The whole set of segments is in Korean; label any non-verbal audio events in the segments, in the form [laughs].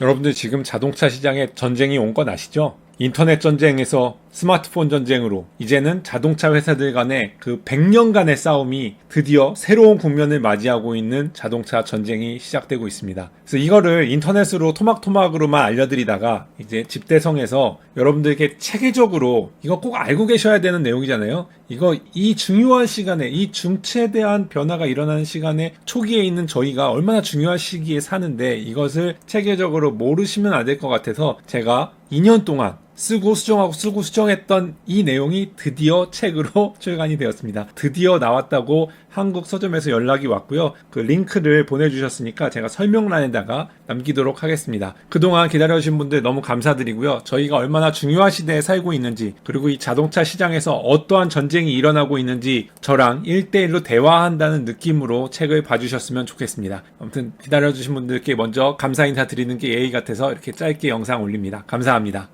여러분들 지금 자동차 시장에 전쟁이 온 건 아시죠? 인터넷 전쟁에서 스마트폰 전쟁으로 이제는 자동차 회사들 간의 그 100년간의 싸움이 드디어 새로운 국면을 맞이하고 있는 자동차 전쟁이 시작되고 있습니다. 그래서 이거를 인터넷으로 토막토막으로만 알려드리다가 이제 집대성에서 여러분들께 체계적으로 이거 꼭 알고 계셔야 되는 내용이잖아요. 이거 이 중요한 시간에 이 중체에 대한 변화가 일어나는 시간에 초기에 있는 저희가 얼마나 중요한 시기에 사는데 이것을 체계적으로 모르시면 안 될 것 같아서 제가 2년 동안 쓰고 수정하고 쓰고 수정했던 이 내용이 드디어 책으로 [laughs] 출간이 되었습니다. 드디어 나왔다고 한국 서점에서 연락이 왔고요. 그 링크를 보내주셨으니까 제가 설명란에다가 남기도록 하겠습니다. 그동안 기다려주신 분들 너무 감사드리고요. 저희가 얼마나 중요한 시대에 살고 있는지 그리고 이 자동차 시장에서 어떠한 전쟁이 일어나고 있는지 저랑 1대1로 대화한다는 느낌으로 책을 봐주셨으면 좋겠습니다. 아무튼 기다려주신 분들께 먼저 감사 인사 드리는 게 예의 같아서 이렇게 짧게 영상 올립니다. 감사합니다.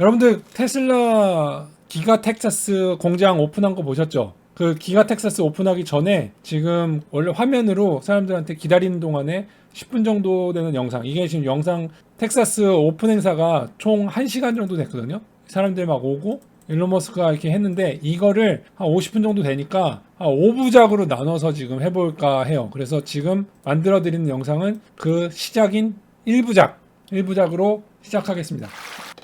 여러분들 테슬라 기가 텍사스 공장 오픈한 거 보셨죠? 그 기가 텍사스 오픈하기 전에 지금 원래 화면으로 사람들한테 기다리는 동안에 10분 정도 되는 영상 이게 지금 영상 텍사스 오픈 행사가 총 1시간 정도 됐거든요. 사람들 막 오고 일론 머스크가 이렇게 했는데 이거를 한 50분 정도 되니까 한 5부작으로 나눠서 지금 해볼까 해요. 그래서 지금 만들어 드리는 영상은 그 시작인 1부작 1부작으로 시작하겠습니다.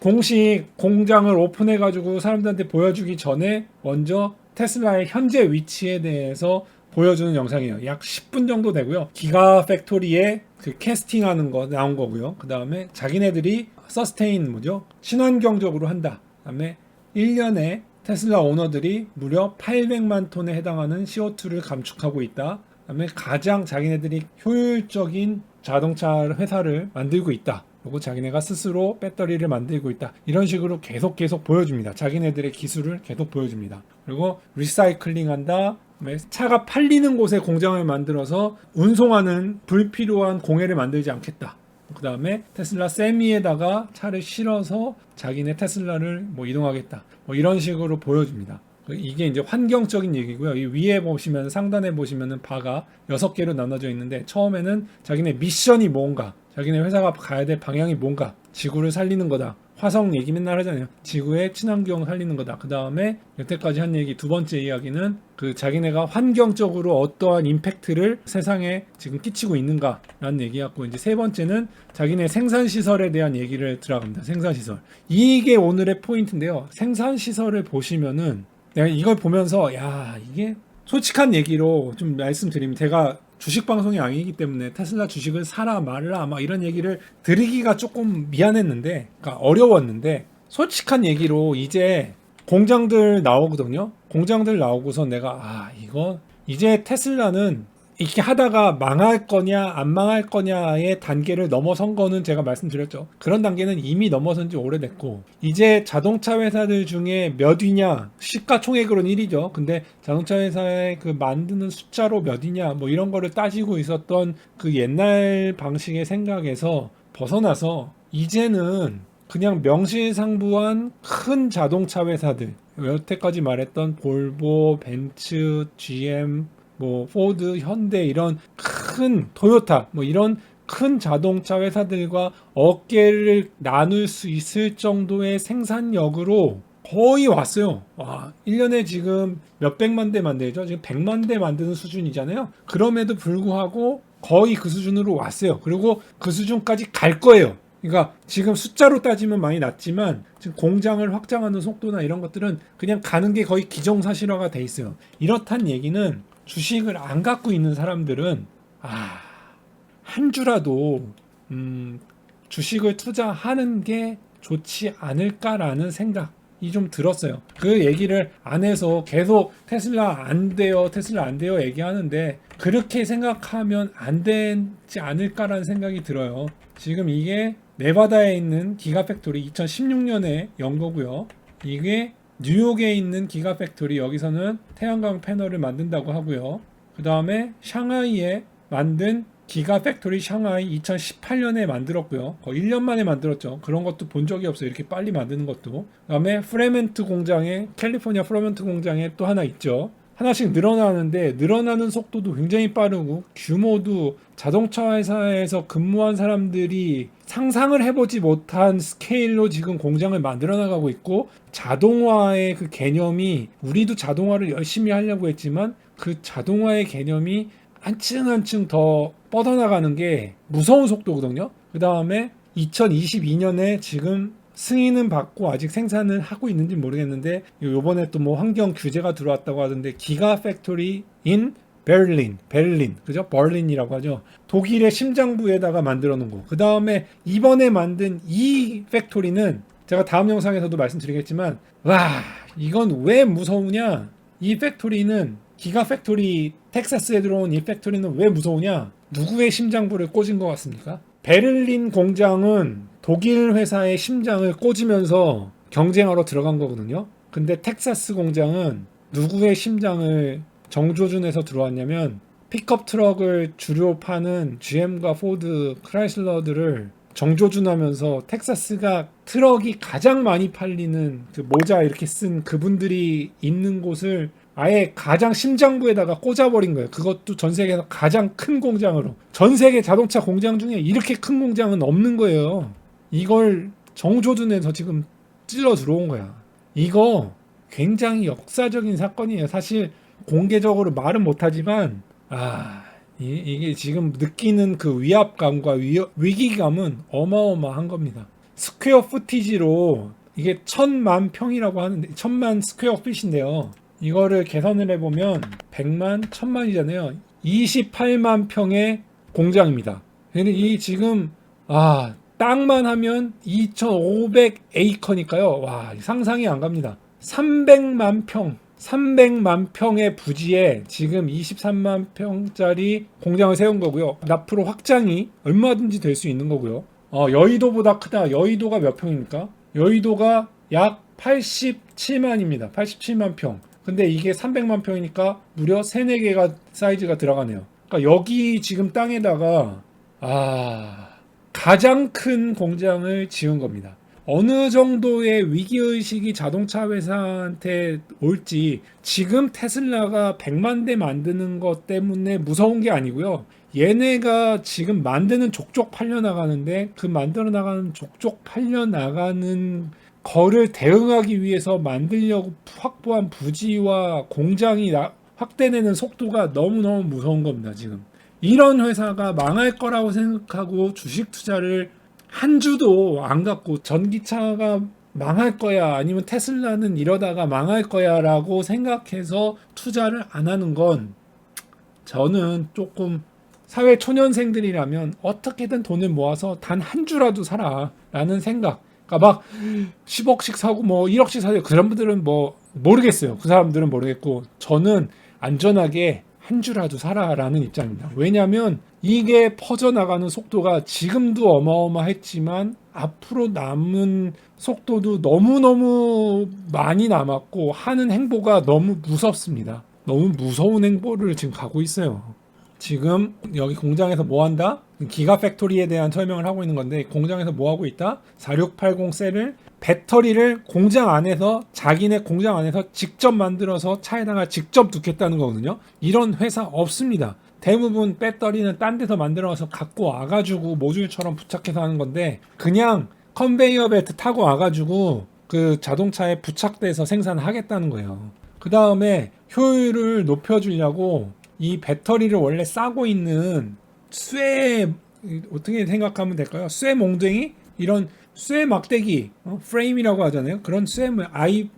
공식 공장을 오픈해가지고 사람들한테 보여주기 전에 먼저 테슬라의 현재 위치에 대해서 보여주는 영상이에요. 약 10분 정도 되고요. 기가 팩토리에 그 캐스팅하는 거 나온 거고요. 그 다음에 자기네들이 서스테인 뭐죠? 친환경적으로 한다. 그 다음에 1년에 테슬라 오너들이 무려 800만 톤에 해당하는 CO2를 감축하고 있다. 그 다음에 가장 자기네들이 효율적인 자동차 회사를 만들고 있다. 그리고 자기네가 스스로 배터리를 만들고 있다. 이런 식으로 계속 계속 보여줍니다. 자기네들의 기술을 계속 보여줍니다. 그리고 리사이클링 한다. 그다음에 차가 팔리는 곳에 공장을 만들어서 운송하는 불필요한 공해를 만들지 않겠다. 그 다음에 테슬라 세미에다가 차를 실어서 자기네 테슬라를 뭐 이동하겠다. 뭐 이런 식으로 보여줍니다. 이게 이제 환경적인 얘기고요. 이 위에 보시면 상단에 보시면은 바가 여섯 개로 나눠져 있는데 처음에는 자기네 미션이 뭔가, 자기네 회사가 가야 될 방향이 뭔가, 지구를 살리는 거다. 화성 얘기 맨날 하잖아요. 지구의 친환경 살리는 거다. 그 다음에 여태까지 한 얘기 두 번째 이야기는 그 자기네가 환경적으로 어떠한 임팩트를 세상에 지금 끼치고 있는가라는 얘기였고 이제 세 번째는 자기네 생산 시설에 대한 얘기를 들어갑니다. 생산 시설. 이게 오늘의 포인트인데요. 생산 시설을 보시면은 내가 이걸 보면서 야 이게 솔직한 얘기로 좀 말씀드리면 제가 주식 방송이 아니기 때문에 테슬라 주식을 사라 말라 막 이런 얘기를 드리기가 조금 미안했는데 그러니까 어려웠는데 솔직한 얘기로 이제 공장들 나오거든요. 공장들 나오고서 내가 아 이거 이제 테슬라는 이렇게 하다가 망할 거냐 안 망할 거냐의 단계를 넘어선 거는 제가 말씀드렸죠. 그런 단계는 이미 넘어선 지 오래됐고 이제 자동차 회사들 중에 몇 위냐 시가총액으로는 1위죠. 근데 자동차 회사의 그 만드는 숫자로 몇 위냐 뭐 이런 거를 따지고 있었던 그 옛날 방식의 생각에서 벗어나서 이제는 그냥 명실상부한 큰 자동차 회사들 여태까지 말했던 볼보, 벤츠, GM 뭐 포드, 현대 이런 큰 토요타 뭐 이런 큰 자동차 회사들과 어깨를 나눌 수 있을 정도의 생산력으로 거의 왔어요. 와, 1년에 지금 몇백만 대 만들죠. 지금 100만 대 만드는 수준이잖아요. 그럼에도 불구하고 거의 그 수준으로 왔어요. 그리고 그 수준까지 갈 거예요. 그러니까 지금 숫자로 따지면 많이 낮지만 지금 공장을 확장하는 속도나 이런 것들은 그냥 가는 게 거의 기정사실화가 돼 있어요. 이렇단 얘기는 주식을 안 갖고 있는 사람들은 아, 한 주라도 음, 주식을 투자하는 게 좋지 않을까라는 생각이 좀 들었어요. 그 얘기를 안 해서 계속 테슬라 안 돼요, 테슬라 안 돼요 얘기하는데 그렇게 생각하면 안 되지 않을까라는 생각이 들어요. 지금 이게 네바다에 있는 기가팩토리 2016년에 연 거고요. 이게 뉴욕에 있는 기가 팩토리 여기서는 태양광 패널을 만든다고 하고요. 그 다음에 샹하이에 만든 기가 팩토리 샹하이 2018년에 만들었고요. 거의 1년 만에 만들었죠. 그런 것도 본 적이 없어요. 이렇게 빨리 만드는 것도. 그 다음에 프레멘트 공장에 캘리포니아 프레멘트 공장에 또 하나 있죠. 하나씩 늘어나는데 늘어나는 속도도 굉장히 빠르고 규모도 자동차 회사에서 근무한 사람들이 상상을 해보지 못한 스케일로 지금 공장을 만들어 나가고 있고 자동화의 그 개념이 우리도 자동화를 열심히 하려고 했지만 그 자동화의 개념이 한층 한층 더 뻗어나가는 게 무서운 속도거든요. 그 다음에 2022년에 지금 승인은 받고 아직 생산을 하고 있는지 모르겠는데 요번에 또 뭐 환경 규제가 들어왔다고 하던데 기가 팩토리 인 베를린, 베를린, 그죠? 버린이라고 하죠. 독일의 심장부에다가 만들어 놓은 거. 그 다음에 이번에 만든 이 팩토리는 제가 다음 영상에서도 말씀드리겠지만, 와, 이건 왜 무서우냐? 이 팩토리는 기가 팩토리 텍사스에 들어온 이 팩토리는 왜 무서우냐? 누구의 심장부를 꽂은 것 같습니까? 베를린 공장은 독일 회사의 심장을 꽂으면서 경쟁하러 들어간 거거든요. 근데 텍사스 공장은 누구의 심장을 정조준에서 들어왔냐면 픽업 트럭을 주로 파는 GM과 포드, 크라이슬러들을 정조준하면서 텍사스가 트럭이 가장 많이 팔리는 그 모자 이렇게 쓴 그분들이 있는 곳을 아예 가장 심장부에다가 꽂아버린 거예요. 그것도 전 세계에서 가장 큰 공장으로. 전 세계 자동차 공장 중에 이렇게 큰 공장은 없는 거예요. 이걸 정조준에서 지금 찔러 들어온 거야. 이거 굉장히 역사적인 사건이에요. 사실 공개적으로 말은 못하지만 아 이, 이게 지금 느끼는 그 위압감과 위, 위기감은 어마어마한 겁니다. 스퀘어 푸티지로 이게 천만 평이라고 하는데 천만 스퀘어 핏인데요. 이거를 계산을 해보면 100만, 천만이잖아요. 28만 평의 공장입니다. 근데 이 지금 아 땅만 하면 2,500 에이커니까요. 와 상상이 안 갑니다. 300만 평, 300만 평의 부지에 지금 23만 평짜리 공장을 세운 거고요. 앞으로 확장이 얼마든지 될 수 있는 거고요. 어, 여의도보다 크다. 여의도가 몇 평입니까? 여의도가 약 87만입니다. 87만 평. 근데 이게 300만 평이니까 무려 3, 4개가 사이즈가 들어가네요. 그러니까 여기 지금 땅에다가 아 가장 큰 공장을 지은 겁니다. 어느 정도의 위기의식이 자동차 회사한테 올지 지금 테슬라가 100만 대 만드는 것 때문에 무서운 게 아니고요. 얘네가 지금 만드는 족족 팔려나가는데 그 만들어 나가는 족족 팔려나가는 거를 대응하기 위해서 만들려고 확보한 부지와 공장이 나- 확대되는 속도가 너무너무 무서운 겁니다, 지금. 이런 회사가 망할 거라고 생각하고 주식 투자를 한 주도 안 갖고 전기차가 망할 거야 아니면 테슬라는 이러다가 망할 거야라고 생각해서 투자를 안 하는 건 저는 조금 사회 초년생들이라면 어떻게든 돈을 모아서 단 한 주라도 사라라는 생각. 그러니까 막 10억씩 사고 뭐 1억씩 사요. 그런 분들은 뭐 모르겠어요. 그 사람들은 모르겠고 저는 안전하게 한 주라도 사라라는 입장입니다. 왜냐하면 이게 퍼져나가는 속도가 지금도 어마어마했지만 앞으로 남은 속도도 너무너무 많이 남았고 하는 행보가 너무 무섭습니다. 너무 무서운 행보를 지금 가고 있어요. 지금 여기 공장에서 뭐 한다? 기가 팩토리에 대한 설명을 하고 있는 건데 공장에서 뭐 하고 있다? 4680 셀을 배터리를 공장 안에서 자기네 공장 안에서 직접 만들어서 차에다가 직접 넣겠다는 거거든요. 이런 회사 없습니다. 대부분 배터리는 딴 데서 만들어서 갖고 와가지고 모듈처럼 부착해서 하는 건데 그냥 컨베이어 벨트 타고 와가지고 그 자동차에 부착돼서 생산하겠다는 거예요. 그 다음에 효율을 높여주려고 이 배터리를 원래 싸고 있는 쇠 어떻게 생각하면 될까요? 쇠 몽둥이 이런 쇠 막대기 어? 프레임이라고 하잖아요. 그런 쇠 뭐, 아이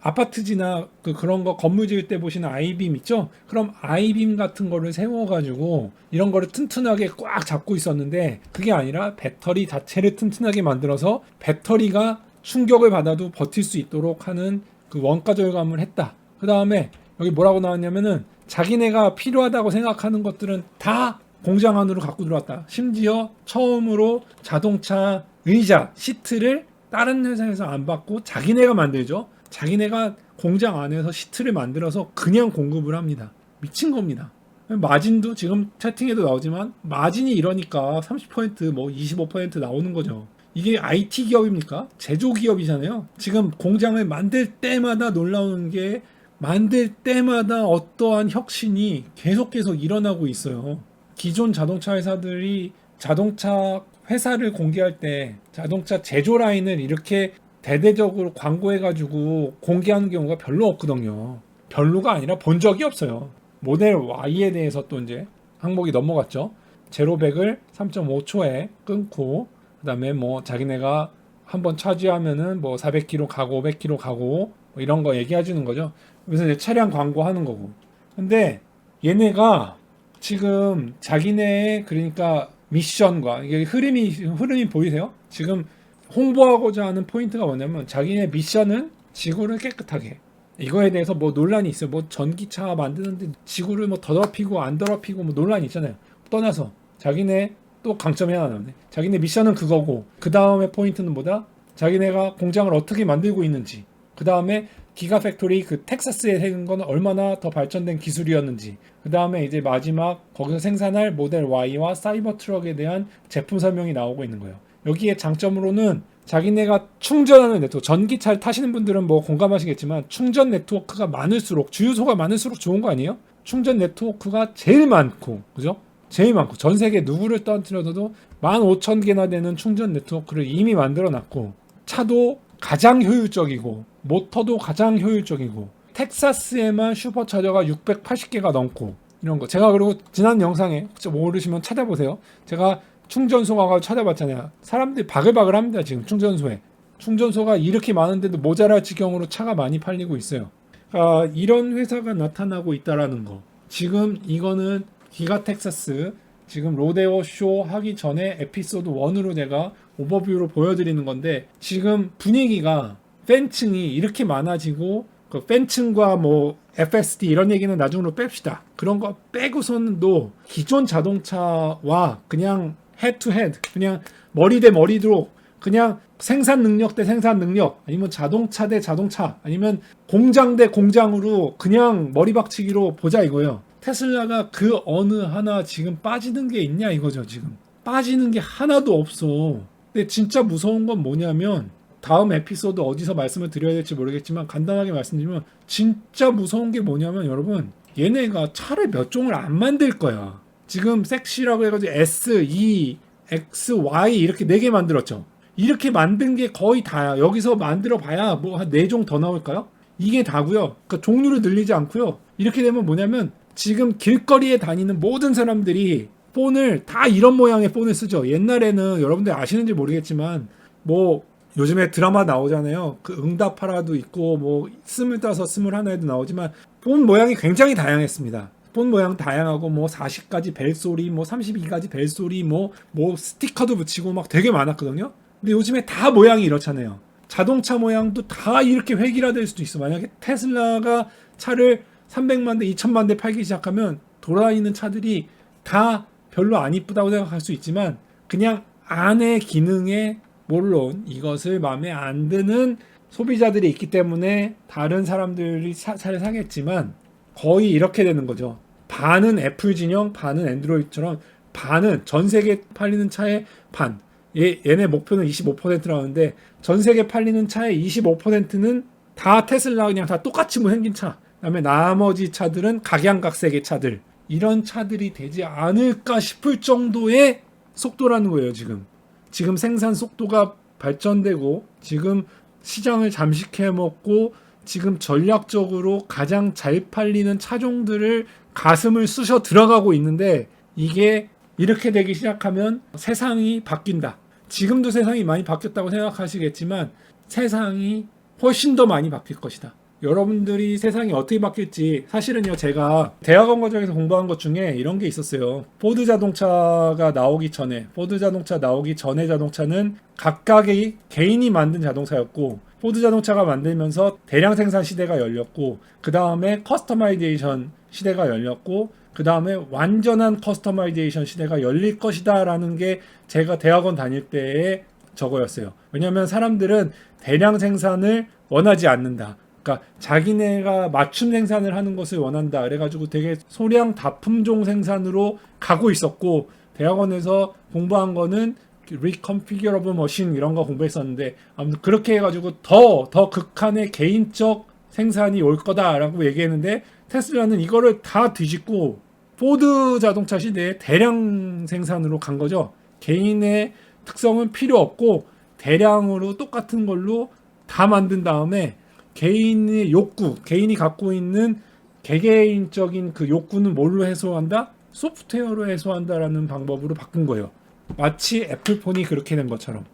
아파트지나 그 그런 거 건물 지을 때 보시는 아이빔 있죠? 그럼 아이빔 같은 거를 세워가지고 이런 거를 튼튼하게 꽉 잡고 있었는데 그게 아니라 배터리 자체를 튼튼하게 만들어서 배터리가 충격을 받아도 버틸 수 있도록 하는 그 원가 절감을 했다. 그 다음에 여기 뭐라고 나왔냐면은 자기네가 필요하다고 생각하는 것들은 다 공장 안으로 갖고 들어왔다. 심지어 처음으로 자동차 의자, 시트를 다른 회사에서 안 받고 자기네가 만들죠. 자기네가 공장 안에서 시트를 만들어서 그냥 공급을 합니다. 미친 겁니다. 마진도 지금 채팅에도 나오지만 마진이 이러니까 30%뭐 25% 나오는 거죠. 이게 IT 기업입니까? 제조 기업이잖아요. 지금 공장을 만들 때마다 놀라운 게 만들 때마다 어떠한 혁신이 계속 계속 일어나고 있어요. 기존 자동차 회사들이 자동차 회사를 공개할 때 자동차 제조 라인을 이렇게 대대적으로 광고해가지고 공개하는 경우가 별로 없거든요. 별로가 아니라 본 적이 없어요. 모델 Y에 대해서 또 이제 항목이 넘어갔죠. 제로백을 3.5초에 끊고 그다음에 뭐 자기네가 한번 차지하면은 뭐 400km 가고 500km 가고 뭐 이런 거 얘기해 주는 거죠. 그래서 이제 차량 광고하는 거고. 근데 얘네가 지금 자기네의 그러니까 미션과 이게 흐름이 흐름이 보이세요? 지금 홍보하고자 하는 포인트가 뭐냐면 자기네 미션은 지구를 깨끗하게 이거에 대해서 뭐 논란이 있어요. 뭐 전기차 만드는데 지구를 뭐 더럽히고 안 더럽히고 뭐 논란이 있잖아요. 떠나서 자기네 또 강점이 하나 나오네. 자기네 미션은 그거고 그 다음에 포인트는 뭐다? 자기네가 공장을 어떻게 만들고 있는지 그 다음에 기가 팩토리 그 텍사스에 생긴 건 얼마나 더 발전된 기술이었는지 그 다음에 이제 마지막 거기서 생산할 모델 Y와 사이버 트럭에 대한 제품 설명이 나오고 있는 거예요. 여기에 장점으로는 자기네가 충전하는 네트워크 전기차를 타시는 분들은 뭐 공감하시겠지만 충전 네트워크가 많을수록 주유소가 많을수록 좋은 거 아니에요? 충전 네트워크가 제일 많고 그죠? 제일 많고 전 세계 누구를 떠들어도 15,000개나 되는 충전 네트워크를 이미 만들어 놨고 차도 가장 효율적이고 모터도 가장 효율적이고 텍사스에만 슈퍼차저가 680개가 넘고 이런 거. 제가 그리고 지난 영상에 혹시 모르시면 찾아보세요. 제가 충전소 가서 찾아봤잖아요. 사람들이 바글바글 합니다 지금 충전소에. 충전소가 이렇게 많은데도 모자랄 지경으로 차가 많이 팔리고 있어요. 아, 이런 회사가 나타나고 있다라는 거. 지금 이거는 기가 텍사스 지금 로데오 쇼 하기 전에 에피소드 1으로 내가 오버뷰로 보여드리는 건데 지금 분위기가 팬층이 이렇게 많아지고 그 팬층과 뭐 FSD 이런 얘기는 나중으로 뺍시다. 그런 거 빼고서는도 기존 자동차와 그냥 헤드 투 헤드 그냥 머리 대 머리로 그냥 생산 능력 대 생산 능력 아니면 자동차 대 자동차 아니면 공장 대 공장으로 그냥 머리 박치기로 보자 이거예요. 테슬라가 그 어느 하나 지금 빠지는 게 있냐 이거죠 지금 빠지는 게 하나도 없어 근데 진짜 무서운 건 뭐냐면 다음 에피소드 어디서 말씀을 드려야 될지 모르겠지만 간단하게 말씀드리면 진짜 무서운 게 뭐냐면 여러분 얘네가 차를 몇 종을 안 만들 거야. 지금 섹시라고 해가지고 S, E, X, Y 이렇게 네 개 만들었죠. 이렇게 만든 게 거의 다야. 여기서 만들어 봐야 뭐 한 네 종 더 나올까요? 이게 다고요. 그러니까 종류를 늘리지 않고요. 이렇게 되면 뭐냐면 지금 길거리에 다니는 모든 사람들이 폰을 다 이런 모양의 폰을 쓰죠. 옛날에는 여러분들 아시는지 모르겠지만 뭐 요즘에 드라마 나오잖아요. 그 응답하라도 있고 뭐 스물다섯 스물하나에도 나오지만 폰 모양이 굉장히 다양했습니다. 폰 모양 다양하고 뭐 40가지 벨소리 뭐 32가지 벨소리 뭐뭐 스티커도 붙이고 막 되게 많았거든요. 근데 요즘에 다 모양이 이렇잖아요. 자동차 모양도 다 이렇게 획일화될 수도 있어. 만약에 테슬라가 차를 300만 대, 2천만 대 팔기 시작하면 돌아있는 차들이 다 별로 안 이쁘다고 생각할 수 있지만 그냥 안의 기능에 물론 이것을 마음에 안 드는 소비자들이 있기 때문에 다른 사람들이 차, 차를 사겠지만 거의 이렇게 되는 거죠. 반은 애플 진영, 반은 앤드로이드처럼 반은 전 세계 팔리는 차의 반. 얘, 얘네 목표는 25%라는데 전 세계 팔리는 차의 25%는 다 테슬라 그냥 다 똑같이 뭐 생긴 차. 그다음에 나머지 차들은 각양각색의 차들 이런 차들이 되지 않을까 싶을 정도의 속도라는 거예요 지금 지금 생산 속도가 발전되고 지금 시장을 잠식해 먹고 지금 전략적으로 가장 잘 팔리는 차종들을 가슴을 쑤셔 들어가고 있는데 이게 이렇게 되기 시작하면 세상이 바뀐다. 지금도 세상이 많이 바뀌었다고 생각하시겠지만 세상이 훨씬 더 많이 바뀔 것이다. 여러분들이 세상이 어떻게 바뀔지 사실은요 제가 대학원 과정에서 공부한 것 중에 이런 게 있었어요. 포드 자동차가 나오기 전에 포드 자동차 나오기 전에 자동차는 각각의 개인이 만든 자동차였고 포드 자동차가 만들면서 대량 생산 시대가 열렸고 그 다음에 커스터마이제이션 시대가 열렸고 그 다음에 완전한 커스터마이제이션 시대가 열릴 것이다 라는 게 제가 대학원 다닐 때의 저거였어요. 왜냐하면 사람들은 대량 생산을 원하지 않는다 그러니까 자기네가 맞춤 생산을 하는 것을 원한다. 그래가지고 되게 소량 다품종 생산으로 가고 있었고 대학원에서 공부한 거는 reconfigurable machine 이런 거 공부했었는데 아무튼 그렇게 해가지고 더더 극한의 개인적 생산이 올 거다라고 얘기했는데 테슬라는 이거를 다 뒤집고 포드 자동차 시대에 대량 생산으로 간 거죠. 개인의 특성은 필요 없고 대량으로 똑같은 걸로 다 만든 다음에 개인의 욕구, 개인이 갖고 있는 개개인적인 그 욕구는 뭘로 해소한다? 소프트웨어로 해소한다라는 방법으로 바꾼 거예요. 마치 애플폰이 그렇게 된 것처럼.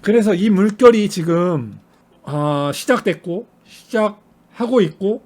그래서 이 물결이 지금 아, 시작됐고 시작하고 있고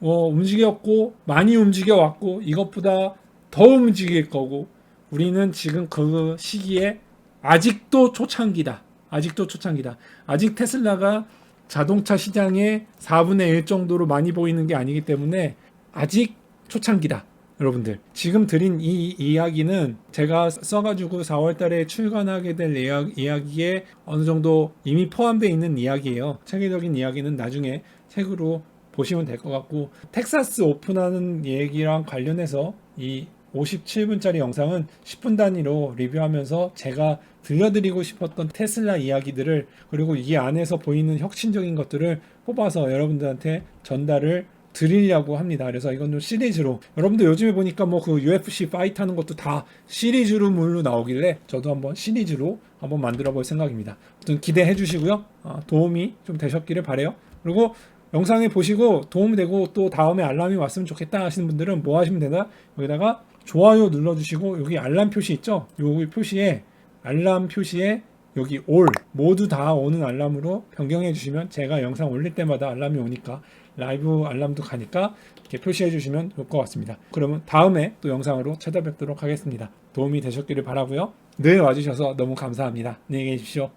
어, 움직였고 많이 움직여 왔고 이것보다 더 움직일 거고 우리는 지금 그 시기에 아직도 초창기다. 아직도 초창기다. 아직 테슬라가 자동차 시장의 4분의 1 정도로 많이 보이는 게 아니기 때문에 아직 초창기다. 여러분들 지금 드린 이 이야기는 제가 써가지고 4월달에 출간하게 될 이야- 이야기에 어느 정도 이미 포함되어 있는 이야기예요. 체계적인 이야기는 나중에 책으로 보시면 될 것 같고 텍사스 오픈하는 얘기랑 관련해서 이 57분짜리 영상은 10분 단위로 리뷰하면서 제가 들려드리고 싶었던 테슬라 이야기들을 그리고 이 안에서 보이는 혁신적인 것들을 뽑아서 여러분들한테 전달을 드리려고 합니다. 그래서 이건 좀 시리즈로 여러분들 요즘에 보니까 뭐 그 UFC 파이트 하는 것도 다 시리즈로 물로 나오길래 저도 한번 시리즈로 한번 만들어 볼 생각입니다. 아무튼 기대해 주시고요. 아, 도움이 좀 되셨기를 바래요. 그리고 영상에 보시고 도움이 되고 또 다음에 알람이 왔으면 좋겠다 하시는 분들은 뭐 하시면 되나? 여기다가 좋아요 눌러주시고 여기 알람 표시 있죠? 여기 표시에 알람 표시에 여기 올 모두 다 오는 알람으로 변경해 주시면 제가 영상 올릴 때마다 알람이 오니까 라이브 알람도 가니까 이렇게 표시해 주시면 좋을 것 같습니다. 그러면 다음에 또 영상으로 찾아뵙도록 하겠습니다. 도움이 되셨기를 바라고요. 늘 와주셔서 너무 감사합니다. 안녕히 계십시오.